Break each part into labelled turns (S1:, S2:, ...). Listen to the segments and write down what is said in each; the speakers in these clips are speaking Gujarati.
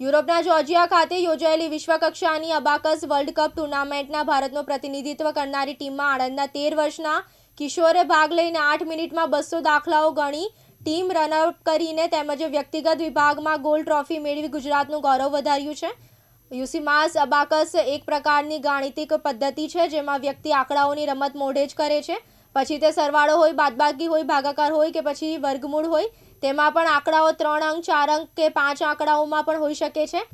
S1: યુરોપના જોર્જિયા ખાતે યોજાયેલી વિશ્વકક્ષાની અબાકસ વર્લ્ડ કપ ટુર્નામેન્ટના ભારતનું પ્રતિનિધિત્વ કરનારી ટીમમાં આણંદના તેર વર્ષના કિશોરે ભાગ લઈને આઠ મિનિટમાં બસો દાખલાઓ ગણી ટીમ રનઅપ કરીને તેમજ વ્યક્તિગત વિભાગમાં ગોલ્ડ ટ્રોફી મેળવી ગુજરાતનું ગૌરવ વધાર્યું છે. યુસીમાસ અબાકસ એક પ્રકારની ગાણિતિક પદ્ધતિ છે જેમાં વ્યક્તિ આંકડાઓની રમત મોઢે જ કરે છે. પછી તે સરવાળો હોય, બાદબાકી હોય, ભાગાકાર હોય કે પછી વર્ગમૂળ હોય, તેમાં પણ આંકડાઓ ત્રણ અંક, ચાર અંક કે પાંચ આંકડાઓમાં પણ હોઈ શકે છે.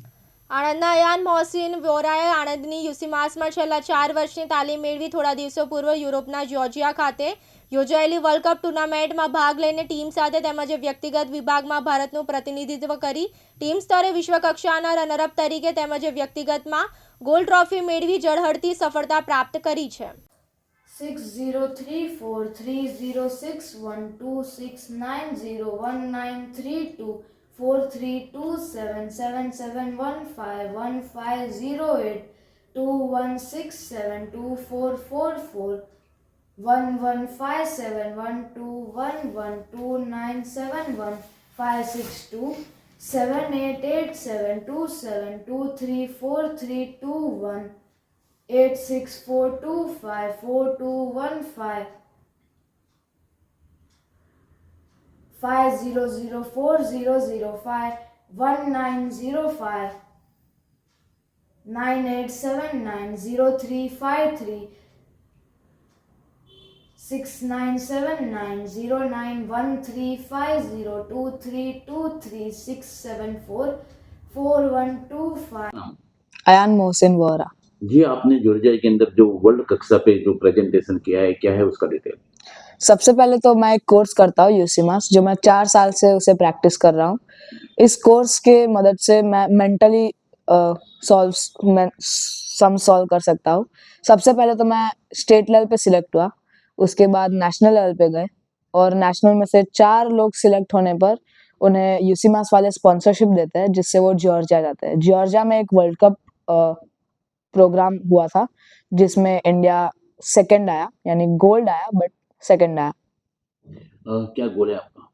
S1: આણંદના અયાન મોહસિન વોરાએ આણંદની યુસીમાસમાં છેલ્લા ચાર વર્ષની તાલીમ મેળવી થોડા દિવસો પૂર્વ યુરોપના જ્યોર્જિયા ખાતે યોજાયેલી વર્લ્ડ કપ ટુર્નામેન્ટમાં ભાગ લઈને ટીમ સાથે તેમજ વ્યક્તિગત વિભાગમાં ભારતનું પ્રતિનિધિત્વ કરી ટીમ સ્તરે વિશ્વકક્ષાના રનરઅપ તરીકે તેમજ વ્યક્તિગતમાં ગોલ્ડ ટ્રોફી મેળવી ઝળહળતી સફળતા પ્રાપ્ત કરી છે.
S2: Six zero three four three zero six one two six nine zero one nine three two four three two seven seven seven one five one five zero eight two one six seven two four four four one one five seven one two one one two nine seven one five six two seven eight eight seven two seven two three four three two one eight six four two five four two one five five zero zero four zero zero five one nine zero five nine eight seven nine zero three five three six nine seven nine zero nine one three five zero two three two three six seven four four one two five.
S3: Ayan Mohsin Vora.
S4: जी, आपने जॉर्जिया के अंदर जो वर्ल्ड कक्षा पे जो प्रेजेंटेशन किया है, क्या है उसका डिटेल
S3: सबसे पहले तो मैं एक कोर्स करता हूँ यूसीमास जो मैं चार साल से उसे प्रैक्टिस कर रहा हूँ। इस कोर्स के मदद से मैं मेंटली सॉल्व मैं सम सॉल्व कर सकता हूँ। सबसे पहले तो मैं स्टेट लेवल पे सिलेक्ट हुआ, उसके बाद नेशनल लेवल पे गए और नेशनल में से चार लोग सिलेक्ट होने पर उन्हें यूसीमास वाले स्पॉन्सरशिप देते हैं, जिससे वो जॉर्जिया जाते हैं। जॉर्जिया में एक वर्ल्ड कप प्रोग्राम हुआ था जिसमें इंडिया सेकंड आया यानी गोल्ड आया बट सेकंड आया।
S4: आ, क्या गोल है आपका?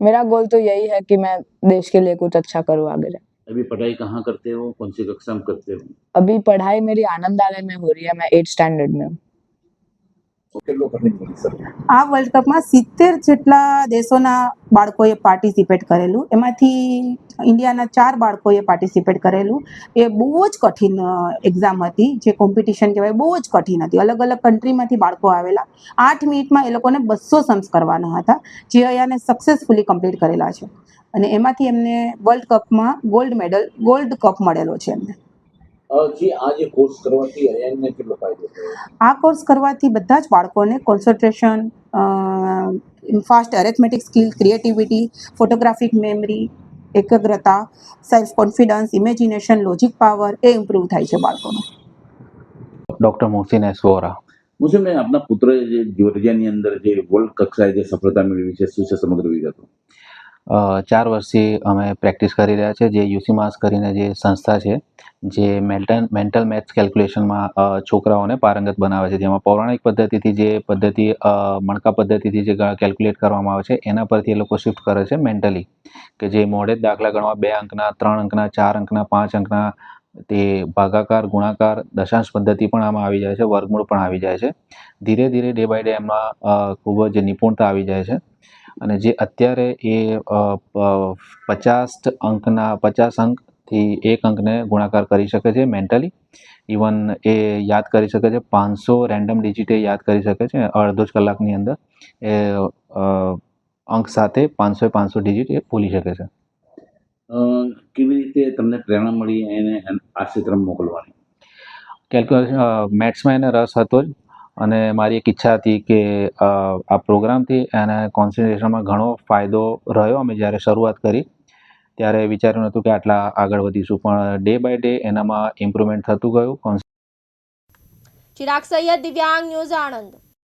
S3: मेरा गोल तो यही है कि मैं देश के लिए कुछ अच्छा करूँ आगे जाए
S4: अभी पढ़ाई कहाँ करते हो? कौन सी कक्षा में करते हो?
S3: अभी पढ़ाई मेरी आनंद आलय में हो रही है मैं एट स्टैंडर्ड में हूँ।
S5: આ વર્લ્ડ કપમાં સિત્તેર જેટલા દેશોના બાળકોએ પાર્ટિસિપેટ કરેલું. એમાંથી ઇન્ડિયાના ચાર બાળકોએ પાર્ટિસિપેટ કરેલું. એ બહુ જ કઠિન એક્ઝામ હતી. જે કોમ્પિટિશન કહેવાય, બહુ જ કઠિન હતી. અલગ અલગ કન્ટ્રીમાંથી બાળકો આવેલા. આઠ મિનિટમાં એ લોકોને બસો સમ્સ કરવાના હતા. જે અહીંયાને સક્સેસફુલી કમ્પ્લીટ કરેલા છે. અને એમાંથી એમને વર્લ્ડ કપમાં ગોલ્ડ મેડલ ગોલ્ડ કપ મળેલો છે એમને.
S4: જી આ જે કોર્સ કરવાથી અયાનને કેટલો ફાયદો થયો?
S5: આ કોર્સ કરવાથી બધા જ બાળકોને concentration fast arithmetic skill creativity photographic memory એકાગ્રતા self confidence imagination logic power એ ઇમ્પ્રૂવ થાય છે બાળકોનો.
S6: ડૉક્ટર મોહસિન એસ વોરા
S4: મુझे મેં આપના પુત્ર જે જોર્જિયાની અંદર જે વર્લ્ડ કક્ષાએ જે સફળતા મેળવી છે શું છે સમગ્ર વિગતો?
S6: ચાર વર્ષથી અમે પ્રેક્ટિસ કરી રહ્યા છે. જે યુસી માસ કરીને જે સંસ્થા છે, જે મેન્ટલ મેન્ટલ મેથ્સ કેલ્ક્યુલેશનમાં છોકરાઓને પારંગત બનાવે છે. જેમાં પૌરાણિક પદ્ધતિથી જે પદ્ધતિ મણકા પદ્ધતિથી જે કેલ્ક્યુલેટ કરવામાં આવે છે, એના પરથી એ લોકો શિફ્ટ કરે છે મેન્ટલી. કે જે મોડે દાખલા ગણવા બે અંકના, ત્રણ અંકના, ચાર અંકના, પાંચ અંકના તે ભાગાકાર, ગુણાકાર, દશાંશ પદ્ધતિ પણ આમાં આવી જાય છે, વર્ગમૂળ પણ આવી જાય છે. ધીરે ધીરે ડે બાય ડે એમાં ખૂબ જ નિપુણતા આવી જાય છે. અને જે અત્યારે એ પચાસ અંકના, પચાસ અંકથી એક અંકને ગુણાકાર કરી શકે છે મેન્ટલી ઇવન એ યાદ કરી શકે છે, પાંચસો રેન્ડમ ડિજિટ એ યાદ કરી શકે છે, અડધો જ કલાકની અંદર. એ અંક સાથે પાંચસો પાંચસો ડિજિટ એ ભૂલી શકે છે.
S4: કેવી રીતે તમને પ્રેરણા મળી એને આ ક્ષેત્રમાં મોકલવાની?
S6: કેલ્ક્યુલેશન મેથ્સમાં એને રસ હતો જ. અને મારી એક ઈચ્છા હતી કે આ પ્રોગ્રામથી એને કોન્સન્ટ્રેશનમાં ઘણો ફાયદો રહ્યો. અમે જ્યારે શરૂઆત કરી ત્યારે વિચાર્યું નહોતું કે આટલા આગળ વધીશું. પણ ડે બાય ડે એનામાં ઇમ્પ્રુવમેન્ટ થતું ગયું.
S1: ચિરાગ સૈયદ દિવ્યાંગ ન્યૂઝ આણંદ.